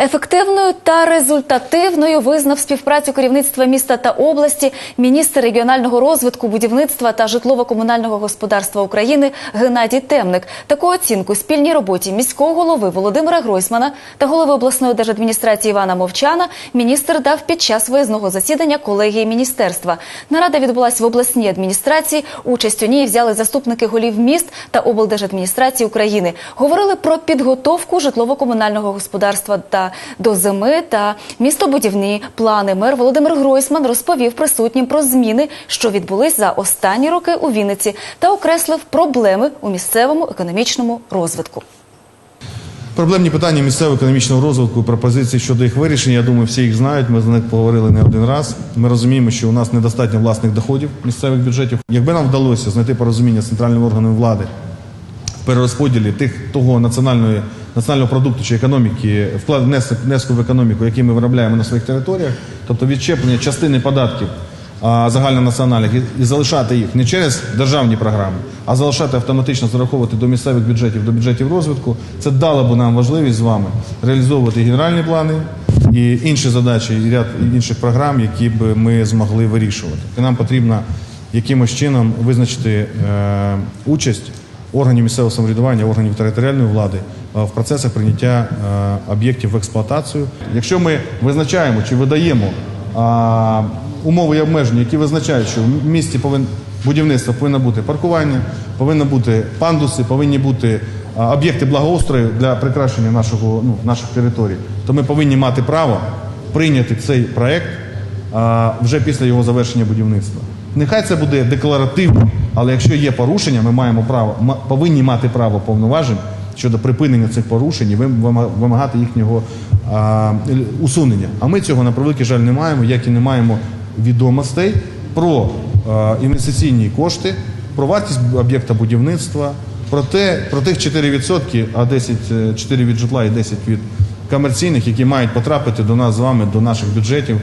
Ефективною та результативною визнав співпрацю керівництва міста та області міністр регіонального розвитку, будівництва та житлово-комунального господарства України Геннадій Темник. Таку оцінку спільній роботі міського голови Володимира Гройсмана та голови обласної держадміністрації Івана Мовчана міністр дав під час виїзного засідання колегії міністерства. Нарада відбулася в обласній адміністрації. Участь у ній взяли заступники голів міст та облдержадміністрації України. Говорили про підготовку житлово-комунального господарства та до зими та містобудівні плани. Мер Володимир Гройсман розповів присутнім про зміни, що відбулись за останні роки у Вінниці, та окреслив проблеми у місцевому економічному розвитку. Проблемні питання місцевого економічного розвитку, пропозиції щодо їх вирішення. Я думаю, всі їх знають. Ми за них поговорили не один раз. Ми розуміємо, що у нас недостатньо власних доходів місцевих бюджетів. Якби нам вдалося знайти порозуміння з центральними органами влади перерозподілі тих того національної національного продукту чи економіки, вклад внеску в економіку, який ми виробляємо на своїх територіях, тобто відчеплення частини податків а, загальнонаціональних і, і залишати їх не через державні програми, а залишати автоматично зараховувати до місцевих бюджетів, до бюджетів розвитку, це дало б нам можливість з вами реалізовувати генеральні плани і інші задачі, і ряд інших програм, які б ми змогли вирішувати. Нам потрібно якимось чином визначити е, участь органів місцевого самоврядування, органів територіальної влади е, в процесах прийняття е, об'єктів в експлуатацію. Якщо ми визначаємо чи видаємо умови і обмеження, які визначають, що в місті повин, будівництво повинно бути паркування, повинно бути пандуси, повинні бути об'єкти благоустрою для прикрашення нашого, ну, наших територій, то ми повинні мати право прийняти цей проект вже після його завершення будівництва. Нехай це буде декларативно, але якщо є порушення, ми маємо право повинні мати право повноважень щодо припинення цих порушень і вим- вимагати їхнього а, усунення. А ми цього на превеликий жаль не маємо, як і не маємо відомостей про а, інвестиційні кошти, про вартість об'єкта будівництва, про те, про тих 4%, а 10, е, 4 від житла і 10 від комерційних, які мають потрапити до нас з вами, до наших бюджетів